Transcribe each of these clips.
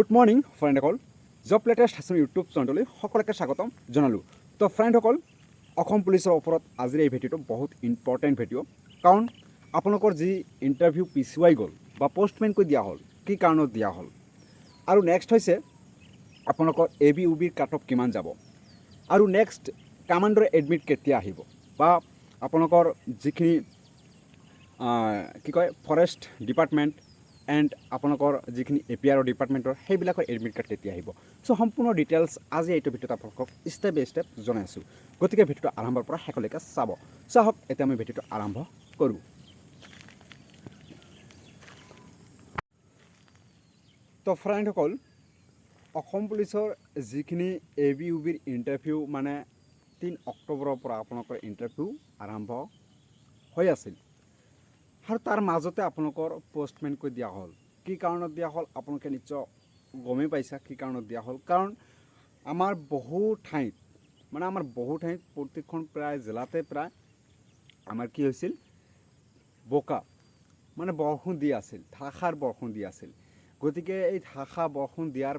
Good morning ফ্ৰেণ্ডসকল job latest Hasan YouTube চেনেললৈ সকলোকে স্বাগতম জনালোঁ। তো ফ্ৰেণ্ডসকল অসম পুলিচৰ ওপৰত আজিৰ এই ভিডিঅ'টো বহুত ইম্পৰ্টেণ্ট ভিডিঅ' কাৰণ আপোনালোকৰ যি ইণ্টাৰভিউ পিছুৱাই গ'ল বা পষ্টমেণ্টকৈ দিয়া হ'ল, কি কাৰণত দিয়া হ'ল? আৰু নেক্সট হৈছে, আপোনালোকৰ এ বি ইউ বিৰ কাট অফ কিমান যাব? আৰু নেক্সট কামাণ্ডৰ এডমিট কেতিয়া আহিব? বা আপোনালোকৰ যিখিনি কি কয় ফৰেষ্ট ডিপাৰ্টমেণ্ট এণ্ড আপোনালোকৰ যিখিনি এ পি আৰৰ ডিপাৰ্টমেণ্টৰ সেইবিলাকৰ এডমিট কাৰ্ড কেতিয়া আহিব। চ' সম্পূৰ্ণ ডিটেইলছ আজি এইটো ভিডিঅ'ত আপোনালোকক ষ্টেপ বাই ষ্টেপ জনাই আছোঁ। গতিকে ভিডিঅ'টো আৰম্ভৰ পৰা শেষলৈকে চাব। চ' আহক, এতিয়া আমি ভিডিঅ'টো আৰম্ভ কৰোঁ। তো ফ্ৰেণ্ডসকল অসম পুলিচৰ যিখিনি এ বি ইউ বিৰ ইণ্টাৰভিউ মানে তিনি অক্টোবৰৰ পৰা আপোনালোকৰ ইণ্টাৰভিউ আৰম্ভ হৈ আছিল। আৰু তাৰ মাজতে আপোনালোকৰ পষ্টমেণ্টকৈ দিয়া হ'ল। কি কাৰণত দিয়া হ'ল? আপোনালোকে নিশ্চয় গমেই পাইছা কি কাৰণত দিয়া হ'ল। কাৰণ আমাৰ বহু ঠাইত মানে আমাৰ বহু ঠাইত প্ৰত্যেকখন প্ৰায় জিলাতে প্ৰায় আমাৰ কি হৈছিল? বোকা মানে বৰষুণ দি আছিল ধাৰাসাৰ বৰষুণ দি আছিল। গতিকে এই ধাৰাসাৰ বৰষুণ দিয়াৰ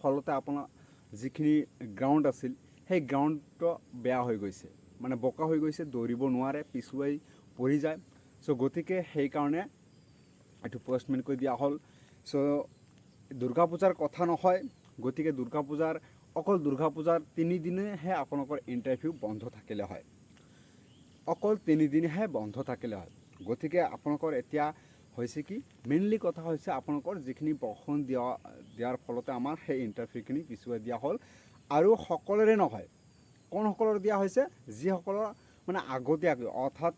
ফলতে আপোনাৰ যিখিনি গ্ৰাউণ্ড আছিল, সেই গ্ৰাউণ্ডটো বেয়া হৈ গৈছে। মানে বোকা হৈ গৈছে, দৌৰিব নোৱাৰে, পিছুৱাই পৰি যায়। চ' গতিকে সেইকাৰণে এইটো পষ্টমেণ্ট কৰি দিয়া হ'ল। চ' দুৰ্গা পূজাৰ কথা নহয় গতিকে দুৰ্গা পূজাৰ অকল দুৰ্গা পূজাৰ তিনিদিনেহে আপোনালোকৰ ইণ্টাৰভিউ বন্ধ থাকিলে হয়। অকল তিনিদিনহে বন্ধ থাকিলে হয়। গতিকে আপোনালোকৰ এতিয়া হৈছে কি মেইনলি কথা হৈছে আপোনালোকৰ যিখিনি বৰষুণ দিয়া দিয়াৰ ফলতে আমাৰ সেই ইণ্টাৰভিউখিনি পিছুৱাই দিয়া হ'ল। আৰু সকলোৰে নহয় কোনসকলৰ দিয়া হৈছে যিসকলৰ মানে আগতীয়াকৈ অৰ্থাৎ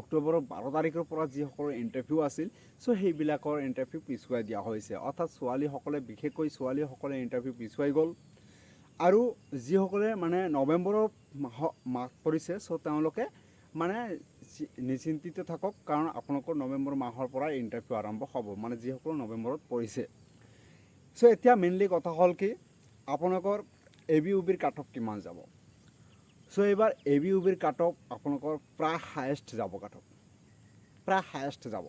অক্টোবৰৰ বাৰ তাৰিখৰ পৰা যিসকলৰ ইণ্টাৰভিউ আছিল চ' সেইবিলাকৰ ইণ্টাৰভিউ পিছুৱাই দিয়া হৈছে। অৰ্থাৎ ছোৱালীসকলে, বিশেষকৈ ছোৱালীসকলে ইণ্টাৰভিউ পিছুৱাই গ'ল। আৰু যিসকলে মানে নৱেম্বৰৰ মাহ মাহ পৰিছে চ' তেওঁলোকে মানে নিশ্চিন্তিত থাকক, কাৰণ আপোনালোকৰ নৱেম্বৰ মাহৰ পৰা ইণ্টাৰভিউ আৰম্ভ হ'ব মানে যিসকল নৱেম্বৰত পৰিছে। চ' এতিয়া মেইনলি কথা হ'ল কি, আপোনালোকৰ এ বি ইউ বিৰ কাট অফ কিমান যাব? চ' এইবাৰ এ বি ইউ বিৰ কাট অফ আপোনালোকৰ প্ৰায় হায়েষ্ট যাব কাট অফ প্ৰায় হায়েষ্ট যাব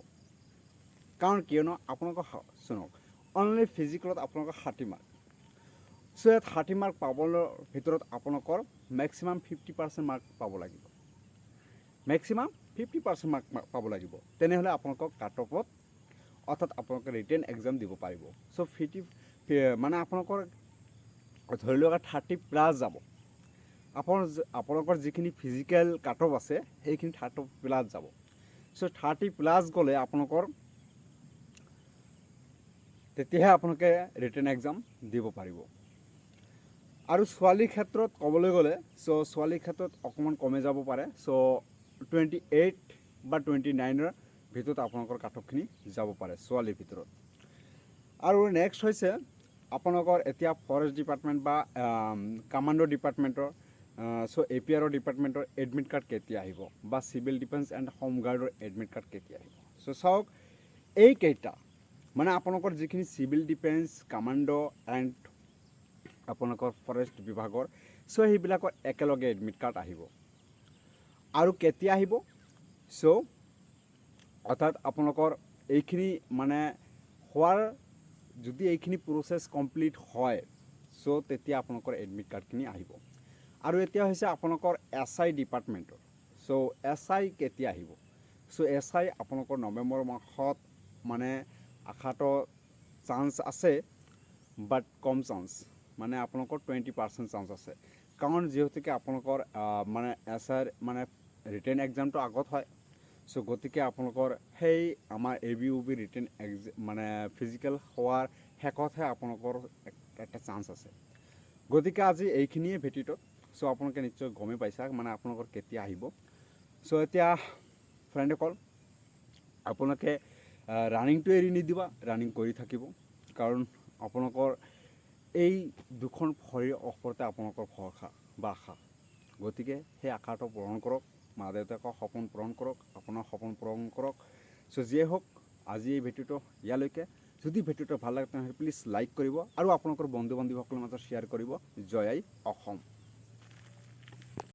কাৰণ কিয়নো আপোনালোকৰ শুনক অনলি ফিজিকেলত আপোনালোকৰ ষাঠি মাৰ্ক চ' ইয়াত ষাঠি মাৰ্ক পাবলৈ ভিতৰত আপোনালোকৰ মেক্সিমাম ফিফটি পাৰ্চেণ্ট মাৰ্ক পাব লাগিব। মেক্সিমাম ফিফটি পাৰ্চেণ্ট মাৰ্ক পাব লাগিব। তেনেহ'লে আপোনালোকক কাট অফত অৰ্থাৎ আপোনালোকে ৰিটেন এক্সাম দিব পাৰিব। চ' ফিফটি মানে আপোনালোকৰ ধৰি লওক থাৰ্টি প্লাছ যাব। আপোনাৰ আপোনালোকৰ যিখিনি ফিজিকেল কাট অফ আছে, সেইখিনি থাৰ্টি প্লাছ যাব। চ' থাৰ্টি প্লাছ গ'লে আপোনালোকৰ, তেতিয়াহে আপোনালোকে ৰিটেন এক্সাম দিব পাৰিব। আৰু ছোৱালীৰ ক্ষেত্ৰত ক'বলৈ গ'লে চ' ছোৱালীৰ ক্ষেত্ৰত অকণমান কমে যাব পাৰে। চ' টুৱেণ্টি এইট বা টুৱেণ্টি নাইনৰ ভিতৰত আপোনালোকৰ কাটকখিনি যাব পাৰে, ছোৱালীৰ ভিতৰত। আৰু নেক্সট হৈছে, আপোনালোকৰ এতিয়া ফৰেষ্ট ডিপাৰ্টমেণ্ট বা কামাণ্ডো ডিপাৰ্টমেণ্টৰ চ' এ পি আৰৰ ডিপাৰ্টমেণ্টৰ এডমিট কাৰ্ড কেতিয়া আহিব? বা চিভিল ডিফেন্স এণ্ড হোমগাৰ্ডৰ এডমিট কাৰ্ড কেতিয়া আহিব? চ' চাওক, এইকেইটা মানে আপোনালোকৰ যিখিনি চিভিল ডিফেন্স কামাণ্ডো এণ্ড আপোনালোকৰ ফৰেষ্ট বিভাগৰ চ' সেইবিলাকৰ একেলগে এডমিট কাৰ্ড আহিব। আৰু কেতিয়া আহিব? চ' অৰ্থাৎ আপোনালোকৰ এইখিনি মানে হোৱাৰ, যদি এইখিনি প্ৰচেছ কমপ্লিট হয় চ' তেতিয়া আপোনালোকৰ এডমিট কাৰ্ডখিনি আহিব। আৰু এতিয়া হৈছে আপোনালোকৰ এছ আই ডিপাৰ্টমেণ্টৰ চ' এছ আই কেতিয়া আহিব? চ' এছ আই আপোনালোকৰ নৱেম্বৰ মাহত মানে আশাটো চান্স আছে বাট কম চান্স মানে আপোনালোকৰ টুৱেণ্টি পাৰ্চেণ্ট চান্স আছে। কাৰণ যিহেতুকে আপোনালোকৰ মানে এছ আইৰ মানে ৰিটেন এক্সামটো আগত হয় চ' গতিকে আপোনালোকৰ সেই আমাৰ A B U B written x মানে ফিজিকেল হোৱাৰ শেষতহে আপোনালোকৰ এটা চান্স আছে। গতিকে আজি এইখিনিয়ে ভিডিঅ'টো চ' আপোনালোকে নিশ্চয় গমেই পাইছা মানে আপোনালোকৰ কেতিয়া আহিব। চ' এতিয়া ফ্ৰেণ্ডসকল আপোনালোকে ৰানিংটো এৰি নিদিবা ৰানিং কৰি থাকিব। কাৰণ আপোনালোকৰ এই দুখন ভৰিৰ ওপৰতে আপোনালোকৰ ভৰসা বা আশা। গতিকে সেই আশাটো পূৰণ কৰক মা দেউতাকৰ সপোন পূৰণ কৰক, আপোনাৰ সপোন পূৰণ কৰক। চ' যিয়ে হওক, আজি এই ভিডিঅ'টো ইয়ালৈকে। যদি ভিডিঅ'টো ভালো লাগে তেনেহ'লে প্লিজ লাইক কৰিব আৰু আপোনালোকৰ বন্ধু বান্ধৱীসকলৰ মাজত শ্বেয়াৰ কৰিব। জয় আই অসম।